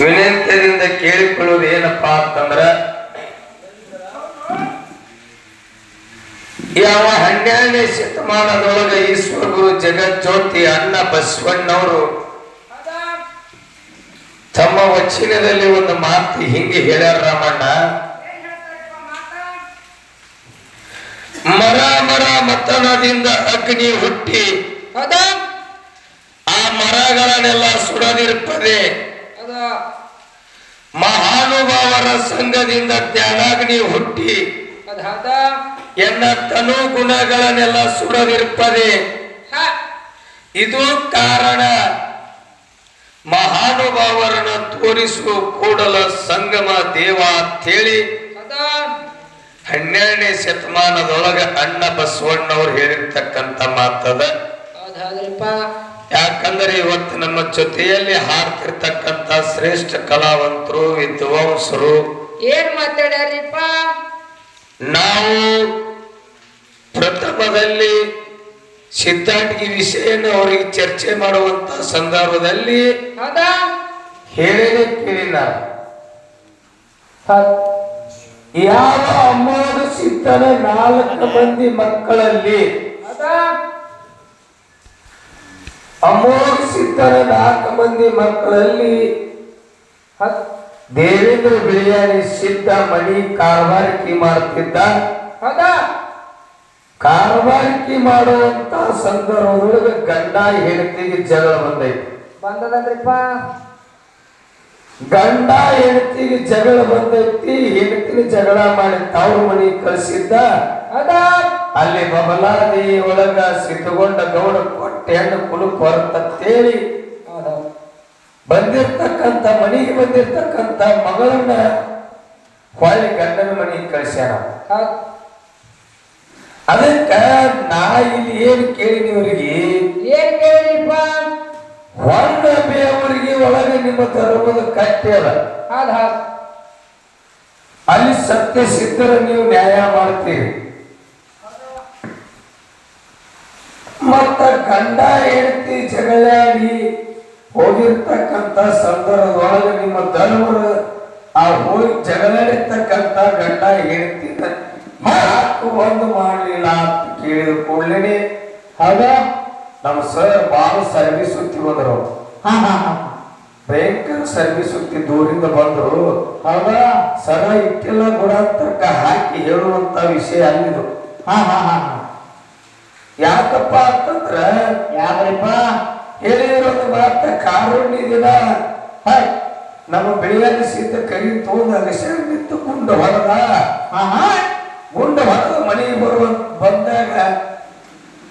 ವಿನಂತಿಯಿಂದ ಕೇಳಿಕೊಳ್ಳುವುದು ಏನಪ್ಪಾ ಅಂತಂದ್ರ ಯಾವ ಹನ್ನೆರಡನೇ ಶತಮಾನದೊಳಗೆ ಈಶ್ವರ ಗುರು ಜಗಜ್ಯೋತಿ ಅಣ್ಣ ಬಸವಣ್ಣವರು ತಮ್ಮ ವಚನದಲ್ಲಿ ಒಂದು ಮಾತು ಹಿಂಗೆ ಹೇಳ್ಯಾರ ರಾಮಣ್ಣ. ಮರ ಮರ ಮತನದಿಂದ ಅಗ್ನಿ ಹುಟ್ಟಿ. ಆ ಮರಗಳನ್ನೆಲ್ಲ ಸುಡದಿರುತ್ತದೆ. ಮಹಾನುಭಾವರ ಸಂಘದಿಂದ ತ್ಯಾಗಾಗ್ನಿ ಹುಟ್ಟಿ. ಅದಾದ ಎನ್ನ ತನು ಗುಣಗಳನ್ನೆಲ್ಲ ಸುಡದಿರ್ಪದೆ. ಇದು ಕಾರಣ. ಮಹಾನುಭಾವರನ್ನ ತೋರಿಸುವ ಕೂಡಲ ಸಂಗಮ ದೇವ ಅಂತೇಳಿ ಹನ್ನೆರಡನೇ ಶತಮಾನದೊಳಗ ಅಣ್ಣ ಬಸವಣ್ಣವ್ರು ಹೇಳಿರ್ತಕ್ಕಂಥ ಮಾತದ. ಯಾಕಂದ್ರೆ ಇವತ್ತು ನಮ್ಮ ಜೊತೆಯಲ್ಲಿ ಹಾಡ್ತಿರ್ತಕ್ಕಂತ ಶ್ರೇಷ್ಠ ಕಲಾವಂತರು ವಿದ್ವಾಂಸರು ಏನ್ ಮಾತಾಡ್ಯಾರಿಪ್ಪ? ನಾವು ಪ್ರಥಮದಲ್ಲಿ ಸಿದ್ಧಾಂತಿ ವಿಷಯನ ಅವರಿಗೆ ಚರ್ಚೆ ಮಾಡುವಂತ ಸಂದರ್ಭದಲ್ಲಿ ಕೇಳಿಲ್ಲ. ಯಾವ ಅಮ್ಮ ಸಿದ್ಧನ ನಾಲ್ಕು ಮಂದಿ ಮಕ್ಕಳಲ್ಲಿ? ಸಿದ್ಧನ ನಾಲ್ಕು ಮಂದಿ ಮಕ್ಕಳಲ್ಲಿ ದೇವೇಂದ್ರ ಬಿಳಿಯಾನಿ ಸಿದ್ಧ ಮಣಿ ಕಾರವಾರಿಕೆ ಮಾಡ್ತಿದ್ದ? ಹೌದಾ? ಕಾರವಾರಿಕೆ ಮಾಡುವಂತ ಸಂದರ್ಭದೊಳಗೆ ಗಂಡ ಹೆಂಡತಿಗೆ ಜಗಳ ಬಂದೈತಿ. ಬಂದದನ್ರಿಪ್ಪ ಗಂಡ ಹೆಂಡತಿಗೆ ಜಗಳ ಬಂದೈತಿ ಹೆಂಡತಿನ ಜಗಳ ಮಾಡಿ ತಾವು ಮನೆ ಕಳಿಸಿದ್ದ? ಅಲ್ಲಿ ಬಬಲಾದಿ ಒಳಗ ಸಿದ್ಧಗೊಂಡ ಗೌಡ ಕೊಟ್ಟೆ ಹಣ್ಣು ಕುಲುಕ್ ಹೊರತಂತೇಳಿ ಹೌದೌದು ಬಂದಿರ್ತಕ್ಕಂಥ ಮನೆಗೆ ಬಂದಿರ್ತಕ್ಕಂಥ ಮಗಳನ್ನ ಹೊಳ್ಳಿ ಗಂಡನ ಮನೆಗೆ ಕಳಿಸ್ಯಾರ. ಅದಕ್ಕ ನಾ ಇಲ್ಲಿ ಏನ್ ಕೇಳಿನಿ ಇವರಿಗೆ ಏನ್ ಕೇಳಿಪ್ಪ ಹೊಂದ ಬೇವರಿಗೆ ಒಳಗೆ ನಿಮ್ಮ ಧರ್ಮದ ಕಟ್ಟೆಯಲ್ಲ ಅಲ್ಲಿ ಸತ್ಯ ಸಿದ್ಧರ ನೀವು ನ್ಯಾಯ ಮಾಡ್ತೀರಿ. ಮತ್ತ ಗಂಡ ಹೆಂಡತಿ ಜಗಳಾಡಿ ಹೋಗಿರ್ತಕ್ಕಂಥ ಸಂದರ್ಭದೊಳಗೆ ನಿಮ್ಮ ದನವರು ಆ ಹೋಗಿ ಜಗಳಾಡಿರ್ತಕ್ಕಂಥ ಗಂಡ ಹೆಂಡತಿ ಯಾಕೆ ಒಂದು ಮಾಡಲಿಲ್ಲ ಅಂತ ಕೇಳಿದ ಕೂಡಲೇ ಹೌದಾ? ನಮ್ಮ ಸರ್ ಬಾಳು ಸರ್ವಿಸ್ ಸುತ್ತಿ ಬಂದ್ರು ಹಾ ಹಾ ಹಾ. ಭಯಂಕರ ಸರ್ವಿಸ್ ಸುತ್ತಿ ದೂರಿಂದ ಬಂದ್ರು. ಹೌದಾ? ಸರ ಇಟ್ಟೆಲ್ಲ ಗುಣಾಂತರಕ್ಕ ಹಾಕಿ ಹೇಳುವಂತ ವಿಷಯ ಅಲ್ಲಿದು. ಹಾ ಹಾ ಹಾ. ಯಾಕಪ್ಪ ಅಂತಂದ್ರ ಯಾರಪ್ಪ ಹೇಳಿರೋದು ಮಾತ್ರ ಕಾರುಣ್ಯ ದಿನ. ಹ, ನಮ್ಮ ಬೆಳೆಯಲ್ಲಿ ಸಿದ್ಧ ಕೈ ತೋದ ಅಗಸ್ಯ ನಿಂತು ಗುಂಡ ಹೊರದ ಗುಂಡ ಹೊರದ ಮನೆಗೆ ಬರುವ ಬಂದಾಗ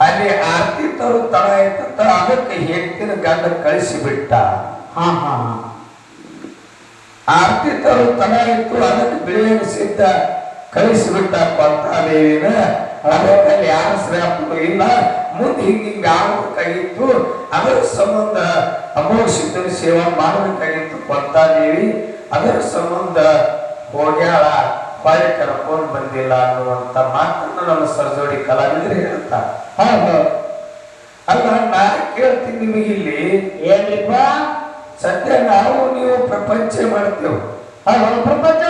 ಅಲ್ಲಿ ಆರ್ತಿ ತರು ತಡ ಆಯ್ತಂತ ಅದಕ್ಕೆ ಹೆಂಡತಿನ ಗಂಡ ಕಳಿಸಿ ಬಿಟ್ಟ ಹಾ ಆರ್ತಿ ತರು ತಡ ಇತ್ತು ಅದಕ್ಕೆ ಬಿಳಿಯನ್ನು ಸಿದ್ಧ ಕಳಿಸಿಬಿಟ್ಟಪ್ಪ ಅಂತ ದೇವಿನ ಅದಕ್ಕೆ ಯಾರ ಶ್ರೇಯಪ್ಪನು ಇಲ್ಲ ಮುಂದೆ ಹಿಂಗ ಹಿಂಗೆ ಆಗ್ಬೇಕಾಗಿತ್ತು ಅದರ ಸಂಬಂಧ ಸಿದ್ಧನ ಸೇವಾ ಮಾಡಬೇಕಾಗಿತ್ತು ದೇವಿ ಅದರ ಸಂಬಂಧ ಹೋಗ್ಯಾಳ ಹೊಳೆ ಕರ್ಕೊಂಡು ಬಂದಿಲ್ಲ ಅನ್ನುವಂತ ಮಾತನ್ನು ನಮ್ಮ ಸರ್ಜೋಡಿ ಕಲಾವಿದರು ಹೇಳ್ತಾರೆ ಹೌದು. ಅಲ್ಲ ನಾ ಕೇಳ್ತೀನಿ ನಿಮಗೆ ಇಲ್ಲಿ. ಏನಿಪ್ಪ? ಸದ್ಯ ನಾವು ನೀವು ಪ್ರಪಂಚ ಮಾಡ್ತೇವೆ. ಪ್ರಪಂಚ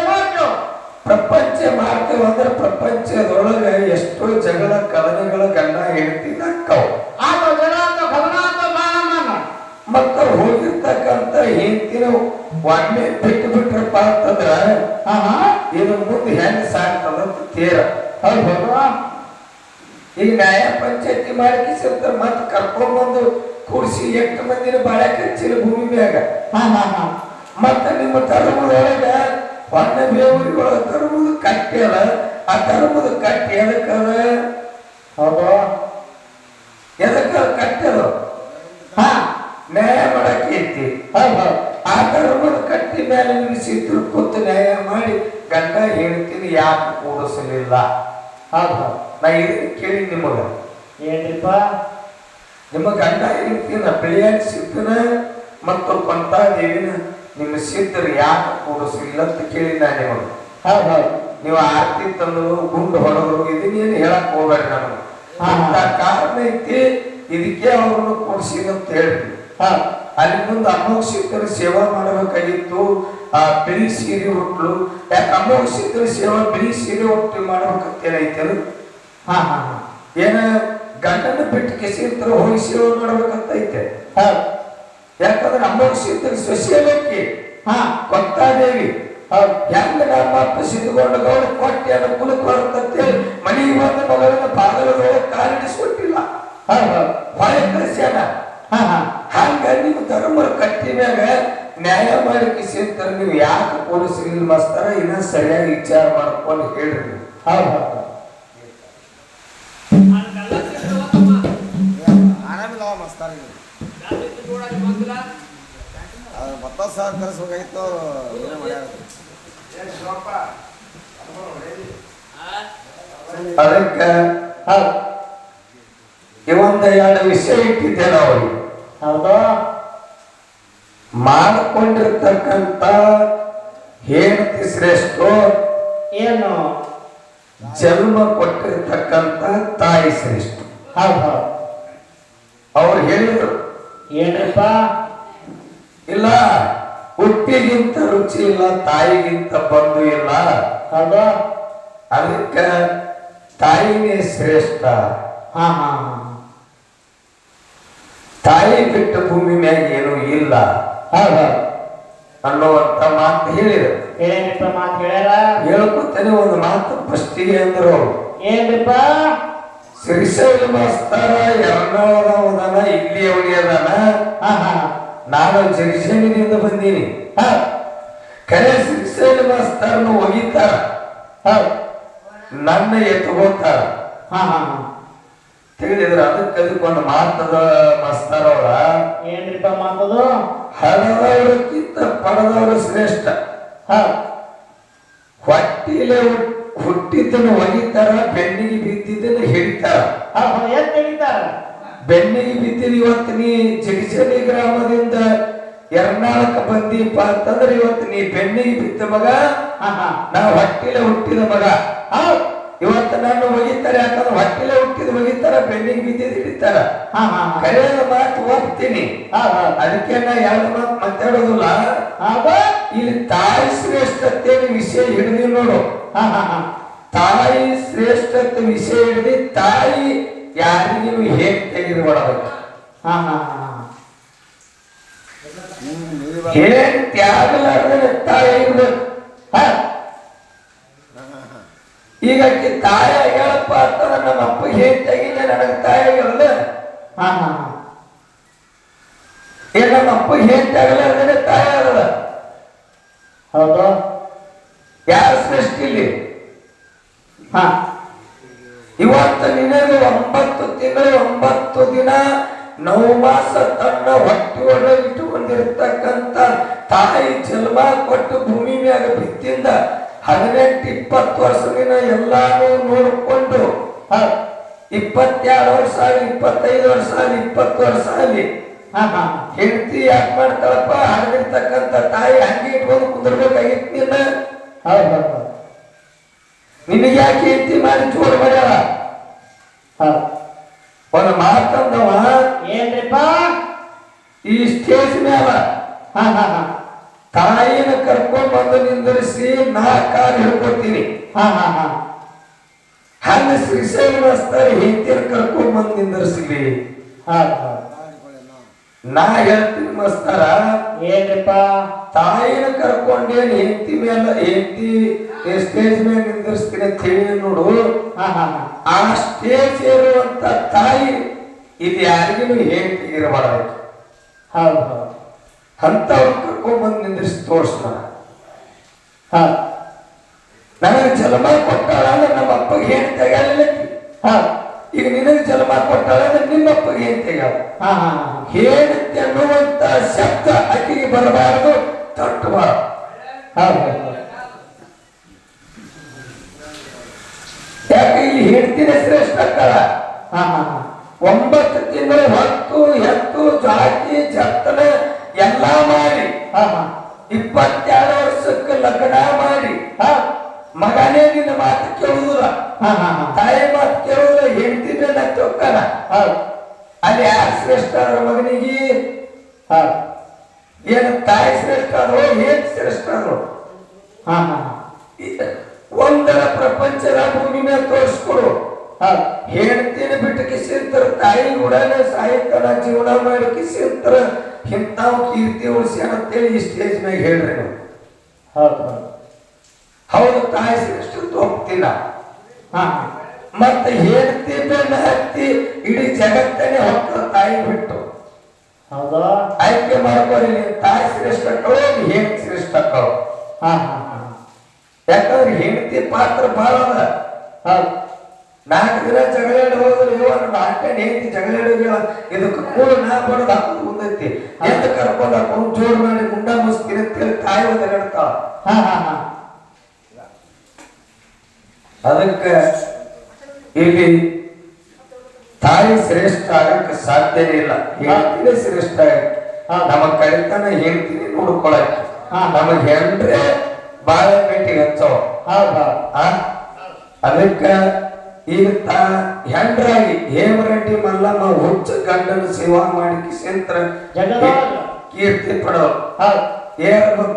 ಪ್ರಪಂಚ ಮಾಡ್ತೇವೆ ಅಂದ್ರೆ ಪ್ರಪಂಚದೊಳಗೆ ಎಷ್ಟೋ ಜಗಳ ಕಲನೆಗಳ ಗಂಡ ಹೆಂಡತಿ ನಕ್ಕವು. ಮತ್ತ ಹೋಗಿರ್ತಕ್ಕಂತ ಹೆಂಡತಿನ ಒಮ್ಮೆ ಬಿಟ್ಟು ಬಿಟ್ರಪ್ಪ ಅಂತಂದ್ರ ಹಾ ಹಾ. ಇದು ಮುಂದೆ ಹೆಂಗ್ ಸಾಕ್ತದಂತ ತೀರ. ಹೌದು ಈಗ ನ್ಯಾಯ ಪಂಚಾಯತಿ ಮಾಡಿಸಿರ್ತಾರ ಮತ್ ಕರ್ಕೊಂಡ್ ಬಂದು ಕೂಡಿಸಿ ಎಂಟು ಮಂದಿನ ಬಾಳೆ ಕಚ್ಚಿನ ಭೂಮಿ ಮ್ಯಾಗ. ಮತ್ತ ನಿಮ್ಮ ಧರ್ಮದೊಳಗ ಹೊನ್ನ ಬೇವರಿಗಳ ಧರ್ಮದ ಕಟ್ಟಿ ಅದ. ಆ ಧರ್ಮದ ಕಟ್ಟಿ ಎದಕ್ಕದ ಹೌದು. ಎದಕ್ಕ ಕಟ್ಟದ ಹಾ ನ್ಯಾಯ ಮಾಡಕ್ಕೆ ಹೌದು ಆ ಧರ್ಮದ ಕಟ್ಟಿ ಮೇಲೆ ನಿಲ್ಲಿಸಿದ್ರು ಕೂತು ನ್ಯಾಯ ಮಾಡಿ ಗಂಡ ಹೇಳ್ತೀನಿ ಯಾಕೆ ಕೂಡಿಸಲಿಲ್ಲ? ಹೌದು ನಾ ಇದನ್ನ ಕೇಳಿ ನಿಮಗ. ಏನ್ರಿಪ್ಪ? ನಿಮ್ಮ ಗಂಡ ಹೇಳ್ತೀನ ಬೆಳೆಯಾಗಿ ಸಿದ್ದನ ಮತ್ತು ಕೊಂತ ದೇವಿನ ನಿಮ್ಮ ಸಿದ್ಧರು ಯಾಕೆ ಕೂಡಿಸಿಲ್ಲ ಅಂತ ಕೇಳಿ ನಾ ನಿಮಗೆ. ಹೌದು ಹೌದು. ನೀವು ಆರತಿ ತಂದು ಗುಂಡು ಹೊಡೆದ್ರು ಇದನ್ನೇನು ಹೇಳಕ್ ಹೋಗ್ಬೇಡ್ರಿ ನಮಗೆ. ಹಾ. ಅಂತ ಕಾರಣ ಐತಿ ಇದಕ್ಕೆ ಅವ್ರನ್ನ ಕೂಡಿಸಿ ಅಂತ ಹೇಳಿದ್ರು ಅಲ್ಲಿ ಮುಂದೆ ಅಮೋಘ ಸಿದ್ಧರು ಸೇವಾ ಮಾಡಬೇಕಾಗಿತ್ತು ಆ ಬಿಳಿ ಸೀರೆ ಉಟ್ಲು. ಯಾಕೆ ಅಮೋಘಸಿದ್ರೆ ಸೇವೆ ಬಿಳಿ ಸೀರೆ ಹುಟ್ಟಿ ಮಾಡ್ಬೇಕಂತ ಏನೈತೇನು ಹಾ ಹಾ ಏನ ಗಂಡನ ಬಿಟ್ಟು ಕೆಸಿರ್ತಾರ ಹೋಗಿ ಸೇವೆ ಮಾಡ್ಬೇಕಂತ ಐತೆ. ಹೌದು ಯಾಕಂದ್ರೆ ಅಮೋಘಸಿದ್ರೆ ಸೊಸೆಯಲಕ್ಕಿ ಹಾ. ಭಕ್ತಾದೇವಿ ಹೆಂಗ ನಮ್ಮ ಅಪ್ಪ ಸಿದ್ದುಕೊಂಡು ಗೌಡ ಕೊಟ್ಟಿ ಅನುಕೂಲಕ್ಕೆ ಬರುತ್ತಂತೇಳಿ ಮನೆಗೆ ಬಂದ ಮಗಳನ್ನ ಬಾಗಲದೊಳಗೆ ಕಾಲಿಡಿಸ್ಕೊಟ್ಟಿಲ್ಲ. ಹೊಳೆ ಕಳಿಸ್ಯಾನ. ಹಂಗ ನೀವು ಧರ್ಮರ ಕಟ್ಟಿ ಮ್ಯಾಗ ನ್ಯಾಯ ಮಾಡಿ ಸೇರ್ತಾರೆ. ನೀವು ಯಾಕೆ ಪೊಲೀಸರಿಗೆ ಮಸ್ತಾರ? ಇನ್ನ ಸರಿಯಾಗಿ ವಿಚಾರ ಮಾಡ್ಕೊಂಡು ಹೇಳ್ರಿ. ಹೌದು ಮತ್ತ ಸಾವಿರ ಕರೆಸ್ಬೇಕಾಗಿತ್ತು ಏನೋ ಮಾಡ್ಯಾರ ಅದಕ್ಕ ಇವೊಂದ ಎರಡು ವಿಷಯ ಇಟ್ಟಿದ್ದೆ ನಾವು. ಹೌದಾ? ಮಾಡಿಕೊಂಡಿರ್ತಕ್ಕಂಥ ಹೆಂಡತಿ ಶ್ರೇಷ್ಠ ಏನು? ಜನ್ಮ ಕೊಟ್ಟಿರ್ತಕ್ಕಂಥ ತಾಯಿ ಶ್ರೇಷ್ಠ. ಹೌದು ಹೌದು. ಅವ್ರು ಹೇಳಿದ್ರು. ಏನ್ರಿಪ್ಪ? ಇಲ್ಲ ಹುಟ್ಟಿಗಿಂತ ರುಚಿ ಇಲ್ಲ ತಾಯಿಗಿಂತ ಬಂಧು ಇಲ್ಲ. ಅದ ಅದಕ್ಕೆ ತಾಯಿನೇ ಶ್ರೇಷ್ಠ. ಹಾ ತಾಯಿ ಬಿಟ್ಟ ಭೂಮಿ ಮ್ಯಾಗ ಏನೂ ಇಲ್ಲ. ಅನ್ನುವಂತ ಮಾತು ಹೇಳಿದ್ರು ಏನ್ರಿಪ್ಪ ಮಾತು ಹೇಳ್ಯಾರ? ಹೇಳ್ಕೊತಾನೆ ಒಂದು ಮಾತು ಫಸ್ಟಿಗೆ ಅಂದ್ರು. ಏನಪ್ಪ? ಏನ್ರಿಪ್ಪ ಶ್ರೀಶೈಲ ಮಾಸ್ತಾರ ಎರಡನೇ ಇಲ್ಲಿ ಅವಳಿ ಅದಾನ ಹಾ ಹಾ. ನಾನು ಜಗಜನಿದಿಂದ ಬಂದೀನಿ. ಹ. ಕರೆ ಶಿಕ್ಷಣ ಮಾಸ್ತರ್ನ ಒಗಿತಾರ. ಹ. ನನ್ನ ಎತ್ಕೋತಾರ ಹಾ ಹಾ ತಿಳಿದಿದ್ರ ಅದಕ್ಕೆ ಅದಕ್ಕೊಂದು ಮಾತದ ಮಾಸ್ತರ್ ಅವರ. ಏನ್ರಿಪ್ಪ ಮಾತದು? ಹಣದವರಕ್ಕಿಂತ ಪಡೆದವರು ಶ್ರೇಷ್ಠ. ಹ. ಹೊಟ್ಟಿಲೆ ಹುಟ್- ಹುಟ್ಟಿದ್ದನ್ನು ಒಗಿತಾರ ಬೆನ್ನಿಗೆ ಬಿದ್ದಿದ್ದನ್ನು ಹಿಡಿತಾರ. ಹೌದು ಹಿಡಿತಾರ. ಬೆನ್ನಿಗೆ ಬಿದ್ದಿರಿ ಇವತ್ತು ನೀ ಜಗಿಸಲಿ ಗ್ರಾಮದಿಂದ ಎರ್ನಾಳಕ್ಕೆ ಬಂದೀಪ ಅಂತಂದ್ರೆ ಇವತ್ತು ನೀ ಬೆನ್ನಿಗೆ ಬಿದ್ದ ಮಗ. ಹಾ ಹಾ. ನಾ ಹೊಟ್ಟಿಲೆ ಹುಟ್ಟಿದ ಮಗ. ಇವತ್ತು ನಾನು ಒಗಿತಾರೆ ಯಾಕಂದ್ರೆ ಹೊಟ್ಟಿಲೆ ಹುಟ್ಟಿದ ಒಗಿತಾರ ಬೆನ್ನಿಗೆ ಬಿದ್ದಿದ್ ಹಿಡಿತಾರ. ಹಾ ಹಾ ಹಾ. ಕರೆಯದ ಮಾತು ಒಪ್ತೀನಿ. ಅದಕ್ಕೆ ನಾ ಎರಡು ಮಾತು ಮಾತಾಡೋದಿಲ್ಲ. ಇಲ್ಲಿ ತಾಯಿ ಶ್ರೇಷ್ಠತೆ ವಿಷಯ ಹಿಡಿದಿ ನೋಡು. ತಾಯಿ ಶ್ರೇಷ್ಠತೆ ವಿಷಯ ಹಿಡಿದಿ ತಾಯಿ ಯಾರಿಗೂ ಹೇಗೆ ತೆಗೆದುಕೊಡಬೇಕು ಹಾ ಹಾ ಹಾ. ಹ್ಮ್ ನೀರು ಬಾ- ಹೇಗೆ ತ್ಯಾಗಲಾರ್ದೆ ತಾಯಿ ಇರ್ಬೇಕು? ಹ? ಈಗ ಆಕಿ ತಾಯಿ ಹೇಳಪ್ಪ ಅಂತಂದ್ರೆ ನಮ್ಮ ಅಪ್ಪ ಹೇಗ್ ತೆಗಿದ ನನಗೆ ತಾಯಿ ಹೇಳಲ್ಲ ಹಾ ಹಾ ಹಾ. ಈಗ ನಮ್ಮ ಅಪ್ಪ ಹೇಗ್ ತೆಗಲಾರ್ದೆ ತಾಯಿ ಹೇಳಲ್ಲ ಹೌದು. ಯಾರ ಸೃಷ್ಟಿ ಇಲ್ಲಿ ಹಾ. ಇವತ್ತು ನಿನಗೆ ಒಂಬತ್ತು ತಿಂಗಳು ಒಂಬತ್ತು ದಿನ ನವು ಮಾಸ ತನ್ನ ಹೊಟ್ಟೆಯೊಳ ಇಟ್ಟುಕೊಂಡಿರ್ತಕ್ಕಂಥ ತಾಯಿ ಜನ್ಮ ಕೊಟ್ಟು ಭೂಮಿ ಮ್ಯಾಗ ಬಿತ್ತಿಂದ ಹದಿನೆಂಟು ಇಪ್ಪತ್ತು ವರ್ಷದಿನ ಎಲ್ಲಾನು ನೋಡಿಕೊಂಡು ಇಪ್ಪತ್ತೆರಡು ವರ್ಷ ಆಗಲಿ ಇಪ್ಪತ್ತೈದು ವರ್ಷ ಆಗಲಿ ಇಪ್ಪತ್ತು ವರ್ಷ ಆಗಲಿ ಹೆಂಡತಿ ಯಾಕೆ ಮಾಡ್ತಾಳಪ್ಪ? ಹರಿದಿರ್ತಕ್ಕಂಥ ತಾಯಿ ಹಂಗೆ ಇಟ್ಕೊಂಡು ಕುಂದಿರ್ಬೇಕಾಗಿತ್ತು ನಿನ್ನ? ಹೌದು. ನಿನಗೆ ಯಾಕೆ ಎತ್ತಿ ಮಾಡಿ ಚೂರು ಮಾಡ್ಯಾರ ಒಂದು ಮಾತಂದವ ಏನ್ರಿಪ್ಪ? ಈ ಸ್ಟೇಜ್ ಮ್ಯಾಲ ಹಾ ಹಾ ಹಾ. ತಾಯಿನ ಕರ್ಕೊಂಡ್ ಬಂದು ನಿಂದಿರಿಸಿ ನಾ ಕಾಲು ಹಿಡ್ಕೊತೀನಿ. ಹಾ ಹಾ ಹಾ. ಹಂಗ ಶ್ರೀಶೈಲ ಹೆಂಡತಿನ ಕರ್ಕೊಂಡ್ ಬಂದು ಮಾಡಿಕೊಳ್ಳಿ ಅನ್ನೋ. ನಾ ಹೇಳ್ತೀನಿ ಮಸ್ತಾರ ಏನ್ರಿಪ್ಪ? ತಾಯಿನ ಕರ್ಕೊಂಡೇನ್ ಹೆಂಡತಿ ಮೇಲೆ ಹೆಂಡತಿ ಸ್ಟೇಜ್ ಮೇಲೆ ನಿಂದಿರಿಸ್ತೀನಿ ಅಂತ ಹೇಳಿ ನೋಡು. ಆ ಸ್ಟೇಜ್ ಏರುವಂತ ತಾಯಿ ಇದು ಯಾರಿಗೂ ಹೆಂಡತಿ ಇರಬಾರ್ದು. ಹೌದು ಹೌದು. ಅಂತವ್ರು ಕರ್ಕೊಂಡ್ಬಂದು ನಿಂದಿರಿಸಿ ತೋರ್ಸ್ತಾನ ಹೌದು ನನಗೆ ಜನ್ಮ ಕೊಟ್ಟಾಳ ನಮ್ಮ ಅಪ್ಪಗೆ ಏನು ತೆಗೆಯಲಿಲ್ಲ ಈಗ ನಿನಗೆ ಜನ್ಮ ಕೊಟ್ಟಾಳ ಅಂದ್ರೆ ನಿಮ್ಮ ಅಪ್ಪಗೆ ಏನು ತೆಗೆಯ ಹಾ ಹೇಳುತ್ತೆ ಶಬ್ದ ಅಕ್ಕಿಗೆ ಬರಬಾರದು. ತಟ್ಟಬಾರದು ಯಾಕೆ ಇಲ್ಲಿ ಹೇಳ್ತೀನಿ ಶ್ರೇಷ್ಠ ಹಾ ಒಂಬತ್ತು ತಿಂಗಳು ಹತ್ತು ಎತ್ತು ಜಾತಿ ಜತ್ತನೆ ಎಲ್ಲ ಮಾಡಿ. ಇಪ್ಪತ್ತೆರಡು ವರ್ಷಕ್ಕೆ ಲಗ್ನ ಮಾಡಿ. ಹಾ. ಮಗನೇ ನಿನ್ನ ಮಾತು ಕೇಳುವುದಿಲ್ಲ ತಾಯಿ ಮಾತು ಕೇಳುವುದಿಲ್ಲ ಹೆಂಡತಿ ಮೇಲೆ ತೊಕ್ಕನ ಅಲ್ಲಿ ಯಾರು ಶ್ರೇಷ್ಠ? ಮಗನಿಗೆ ಹೌದು ಏನು ತಾಯಿ ಸೇರಿಸ್ತಾರೋ ಏನ್ ಶ್ರೇಷ್ಠ ಆದೋ ಹಾ ಹಾ ಒಂದರ ಪ್ರಪಂಚದ ಭೂಮಿ ಮೇಲೆ ತೋರಿಸ್ಕೊಡು. ಹೌದು ಹೇಳ್ತೀನಿ ಬಿಟ್ಟು ಕಿಸಿಂತರ ತಾಯಿ ಉಡನೆ ಸಾಹಿತ್ಯದ ಜೀವನ ಮಾಡಿ ಕಿಸಿಂತರ ಇಂಥವು ಕೀರ್ತಿ ಉಳಿಸಿ ಅಂತೇಳಿ ಈ ಸ್ಟೇಜ್ ಮ್ಯಾಗ ಹೇಳ್ರಿ ನೀವು. ಹೌದು ಹೌದು. ತಾಯಿ ಶ್ರೇಷ್ಠ ಹೋಗ್ತಿಲ್ಲ ಹಾ. ಮತ್ತೆ ಹೇಳ್ತಿ ಬೆನ್ನ ಹತ್ತಿ ಇಡೀ ಜಗತ್ತನೇ ಹೊತ್ತ ತಾಯಿ ಬಿಟ್ಟು. ಹೌದು? ಆಯ್ಕೆ ಮಾಡ್ಕೊಳ್ಳಿ ತಾಯಿ ಶ್ರೇಷ್ಠ ಕಳು ಹೆಣ್ ಶ್ರೇಷ್ಠ ಕಳು. ಹಾ ಹಾ ಹಾ. ಯಾಕಂದ್ರೆ ಹೆಂಡತಿ ಪಾತ್ರ ಬಹಳ ಅದ. ನಾಲ್ಕು ದಿನ ಜಗಳಾಡಿ ಹೋದ್ರೆ ಇವ ನನ್ನ ಅಟ್ಟೆ ಹೆಂಡತಿ ಜಗಳಾಡಿ ಇದಕ್ಕೆ ಕೂಡ ನಾ ಬರೋದು ಹಾಕೋದು ಮುಂದೈತಿ. ಎದ್ದು ಕರ್ಕೊಂಡು ಹಾಕೊಂಡು ಜೋಡ್ ಮಾಡಿ ಮುಂಡ ಮುಸ್ತೀನಿ ಅಂತೇಳಿ ತಾಯಿ ಒಂದು ಹಾ ಹಾ ಹಾ. ಅದಕ್ಕೆ ಇಲ್ಲಿ ತಾಯಿ ಶ್ರೇಷ್ಠ ಆಗಕ್ಕೆ ಸಾಧ್ಯನೇ ಇಲ್ಲ. ಹೇಳ್ತೀನಿ ಶ್ರೇಷ್ಠ ಆಗಕ್ಕೆ ನಮ್ಮ ಕಡಿತನ ಹೇಳ್ತೀನಿ ನೋಡ್ಕೊಳಕ್ಕೆ. ನಮಗ್ ಹೆಂಡ್ರೆ ಬಾಳೆ ಮೆಟ್ಟಿಗೆ ಹಚ್ಚವ? ಅದಕ್ಕ ಈಗ ತಾ ಹೆಂಡ್ರಾಗಿ ಹೇಮರೆಡ್ಡಿ ಮಲ್ಲಮ್ಮ ಹುಚ್ಚ ಗಂಡನ ಸೇವಾ ಮಾಡಿ ಕಿಸೆಂತ್ರ. ಕೀರ್ತಿ ಪಡೋ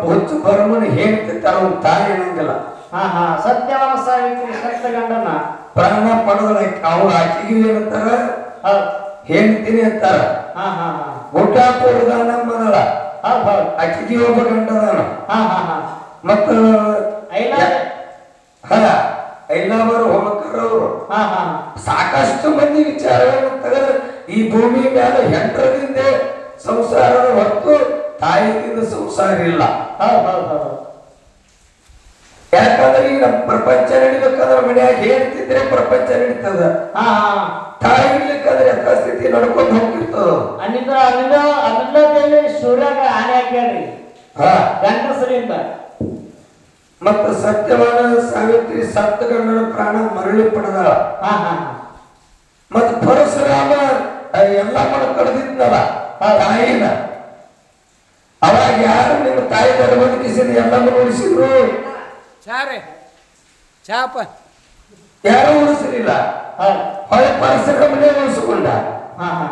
ಹುಚ್ಚು ಬರ್ಮನ್ ಹೇಳ್ತಿ ತರ ತಾಯಿ ಅನ್ನಂಗಿಲ್ಲ. ಹಾ ಹಾ. ಸತ್ಯವನ ಸಾವಿತ್ರಿ ಸತ್ಯ ಗಂಡನ. ಪ್ರಾಣ ಪಡೆದ್ರೆ ಅವ್ರ ಆಕಿಗೆ ಏನಂತಾರ? ಹಾ ಹೇಳ್ತೀನಿ ಅಂತಾರ. ಹಾ ಹಾ ಹಾ. ಗುಡ್ಡಾಪುರದ ನಮ್ಮದಳ ಹೌದು ಹಾ ಆಕಿಗೆ ಒಬ್ಬ ಗಂಡದಾನ ಹಾ ಹಾ ಹಾ. ಮತ್ತ ಹ ಐಲಾವರು ಹೋಮಕರ್ ಅವರು. ಹಾ ಹಾ ಸಾಕಷ್ಟು ಮಂದಿ ವಿಚಾರ ಏನಂತಾರ ಈ ಭೂಮಿ ಮೇಲೆ ಹೆಂಡ್ರದಿಂದ ಸಂಸಾರದ ಹೊರತು ತಾಯಿಯಿಂದ ಸಂಸಾರ ಇಲ್ಲ. ಯಾಕಂದ್ರೆ ಈಗ ನಮ್ಮ ಪ್ರಪಂಚ ನಡೀಬೇಕಾದ್ರೆ ಮನೆಯಾಗ ಹೇಳ್ತಿದ್ರೆ ಪ್ರಪಂಚ ನಡೀತದ. ತಾಯಿ ಇರ್ಲಿಕ್ಕಂದ್ರೆ ಸ್ಥಿತಿ ನಡ್ಕೊಂಡು ಹೋಗ್ತಿರ್ತದ ಅಲ್ಲಿಂದ ಅಲ್ಲಿಂದ ಅಲ್ಲಿಂದ ಸೂರ್ಯಾಗ ಆನೆ ಹಾಕ್ಯಾಡ್ರಿ ಗಂಡಸರಿಂದ. ಮತ್ತ ಸತ್ಯವಾದ ಸಾವಿತ್ರಿ ಸಪ್ತಗಂಡನ ಪ್ರಾಣ ಮರಳಿ ಪಡೆದ. ಹಾ ಹಾ ಮತ್ತ ಪರಶುರಾಮ ಎಲ್ಲ ಮನ ಕಳೆದಿದ್ನಲ್ಲ ತಾಯಿನ. ಅವಾಗ ಯಾರು ನಿಮ್ಮ ತಾಯಿ ದರ ಬದುಕಿಸಿದ ಎಲ್ಲಮ್ಮ ಉಳಿಸಿದ್ರು ಚಾರೆ ಚಾಪ. ಯಾರು ಉಳಿಸಲಿಲ್ಲ ಹೊಳೆ ಹೊಳೆ ಮನೆ ಉಳಿಸಿಕೊಂಡ? ಹಾ ಹಾ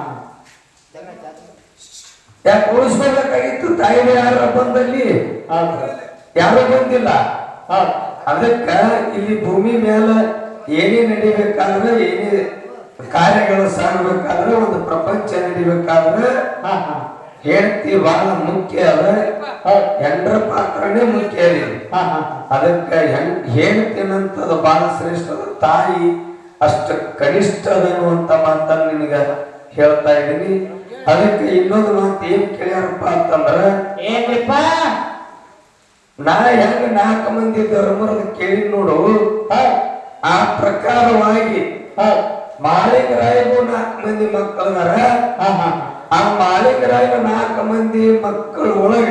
ಯಾಕೆ ಉಳಿಸ್ಬೇಕಾಗಿತ್ತು ತಾಯಿನ ಯಾರ ಬಂದಲ್ಲಿ? ಯಾರು ಬಂದಿಲ್ಲ? ಅದಕ್ಕ ಇಲ್ಲಿ ಭೂಮಿ ಮೇಲೆ ಏನೇ ನಡಿಬೇಕಾದ್ರೆ ಏನೇ ಕಾರ್ಯಗಳು ಸಾಗಬೇಕಾದ್ರೆ ಒಂದು ಪ್ರಪಂಚ ನಡಿಬೇಕಾದ್ರೆ ಹಾ ಹಾ. ಹೆಂಡತಿ ಬಹಳ ಮುಖ್ಯ ಅದ. ಹೆಂಡ್ರ ಪಾತ್ರನೇ ಮುಖ್ಯ ಹಾ ಅದಕ್ಕ ಹೆಣ್ ಹೇಳ್ತೀನಂತದ ಬಹಳ ಶ್ರೇಷ್ಠ ಅದ. ತಾಯಿ ಅಷ್ಟ ಕನಿಷ್ಠ ಅನ್ನುವಂತ ಮಾತನ್ನ ನಿನಗ ಹೇಳ್ತಾ ಇದೀನಿ ಅದಕ್ಕೆ ಇನ್ನೊಂದು ಮಾತು ಏನ್ ಕೇಳ್ಯಾರಪ್ಪ ಅಂತಂದ್ರ ಏನ್ರಿಪ್ಪ ನಾ ಹೆಂಗ ನಾಲ್ಕು ಮಂದಿ ಧರ್ಮರದ ಕೇಳಿ ನೋಡು. ಆ ಪ್ರಕಾರವಾಗಿ ಮಾಳಿಂಗರಾಯಗೂ ನಾಲ್ಕು ಮಂದಿ ಮಕ್ಕಳದಾರ. ಆ ಮಾಲೀಕರಾಗ ನಾಲ್ಕು ಮಂದಿ ಮಕ್ಕಳ ಒಳಗ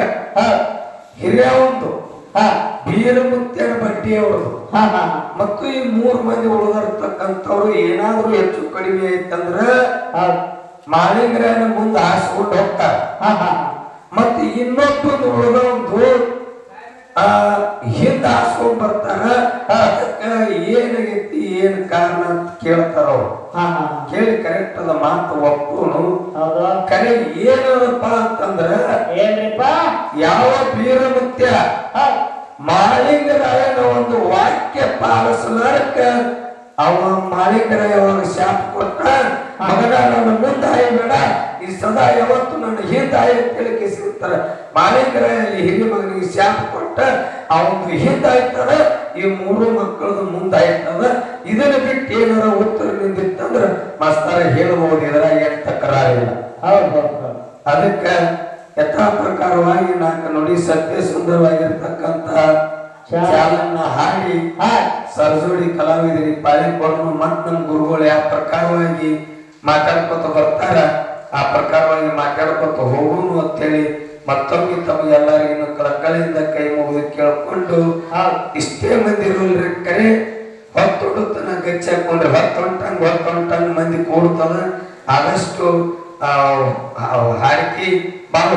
ಹಿರಿಯ ಒಂದು ಹಾ. ಬೀರಮುತ್ಯನ ಬಡ್ಡಿ ಹಾ ಮತ್ತು ಈ ಮೂರು ಮಂದಿ ಉಳಿದಿರ್ತಕ್ಕಂಥವ್ರು ಏನಾದ್ರೂ ಹೆಚ್ಚು ಕಡಿಮೆ ಐತಂದ್ರ ಮಾಲೀಕರಾಯನ ಮುಂದೆ ಹಾಸ್ಕೊಂಡು ಹೋಗ್ತಾರ. ಹಾ ಹಾ. ಮತ್ತೆ ಇನ್ನೊಬ್ಬ ಉಳಿದೊಂದು ಆ ಹಿಂದ ಹಾಸ್ಕೊಂಡ್ ಬರ್ತಾರ. ಅದಕ್ಕ ಏನಾಗೈತಿ ಏನ್ ಕಾರಣ ಅಂತ ಕೇಳ್ತಾರ ಅವ್ರು. ಕೇಳಿ ಕರೆಕ್ಟ್ ಅದ ಮಾತು ಒಪ್ಪುನು. ಕರೆ ಏನಪ್ಪ ಅಂತಂದ್ರ ಏನ್ರಿಪ್ಪ? ಯಾವ ಬೀರಮುತ್ಯ ಹೌದು. ಮಾಳಿಂಗರಾಯನ ಒಂದು ವಾಕ್ಯ ಪಾಲಿಸಲಾರಕ್ಕ ಅವ ಮಾಳಿಂಗರಾಯ ಅವಾಗ ಶಾಪ ಕೊಟ್ಟ ಮಗನ ನನ್ನ ಮುಂದಾಯ ಬೇಡ ಈ ಸದಾ ಯಾವತ್ತು ನನ್ನ ಹಿಂದಾಯ ಕೇಳಿಕೆ ಸಿಗ್ತಾರ ಮಾಳಿಂಗರಾಯಲ್ಲಿ ಹಿರಿಯ ಮಗನಿಗೆ ಶಾಪ ಕೊಟ್ಟ ಅವನಿಗೆ ಹಿಂದೆ ಆಯ್ತದ ಈ ಮೂರು ಮಕ್ಕಳದು ಮುಂದೆ ಆಯ್ತದ ಇದನ್ನ ಬಿಟ್ಟು ಏನಾರ ಉತ್ತರ ನಿಂದಿತ್ತಂದ್ರ ಮಾಸ್ತರ ಹೇಳಬಹುದು ಇದರ ಏನ್ ಹೌದು ಹೌದು ಅದಕ್ಕೆ ಯಥಾ ಪ್ರಕಾರವಾಗಿ ನಾಲ್ಕು ನೋಡಿ ಸತ್ಯ ಸುಂದರವಾಗಿರ್ತಕ್ಕಂತ ಚಾಲನ್ನ ಹಾಡಿ ಸರಸುಡಿ ಸರಜೋಡಿ ಕಲಾವಿದರಿ ಪಾಲಿಕೊಂಡು ಮತ್ ನಮ್ಮ ಗುರುಗಳು ಯಾವ ಪ್ರಕಾರವಾಗಿ ಮಾತಾಡ್ಕೊತ ಬರ್ತಾರ ಆ ಪ್ರಕಾರವಾಗಿ ಮಾತಾಡ್ಕೊತ ಹೋಗುನು ಅಂತೇಳಿ ಮತ್ತೊಮ್ಮೆ ತಮಗೆಲ್ಲರಿಗೂ ಕಳಕಳಿಯಿಂದ ಕೈ ಮುಗಿದು ಕೇಳ್ಕೊಂಡು ಇಷ್ಟೇ ಮಂದಿ ಇರಲ್ರಿ ಕರೆ ಹೊತ್ತೊಡುತ್ತನ ಗಚ್ಚಿ ಹಾಕೊಂಡ್ರೆ ಹೊತ್ತೊಂಟಂಗ್ ಹೊತ್ತೊಂಟಂಗ್ ಮಂದಿ ಕೂಡ್ತದ. ಆದಷ್ಟು ಹಾಡಿಕೆ ಭಾಳ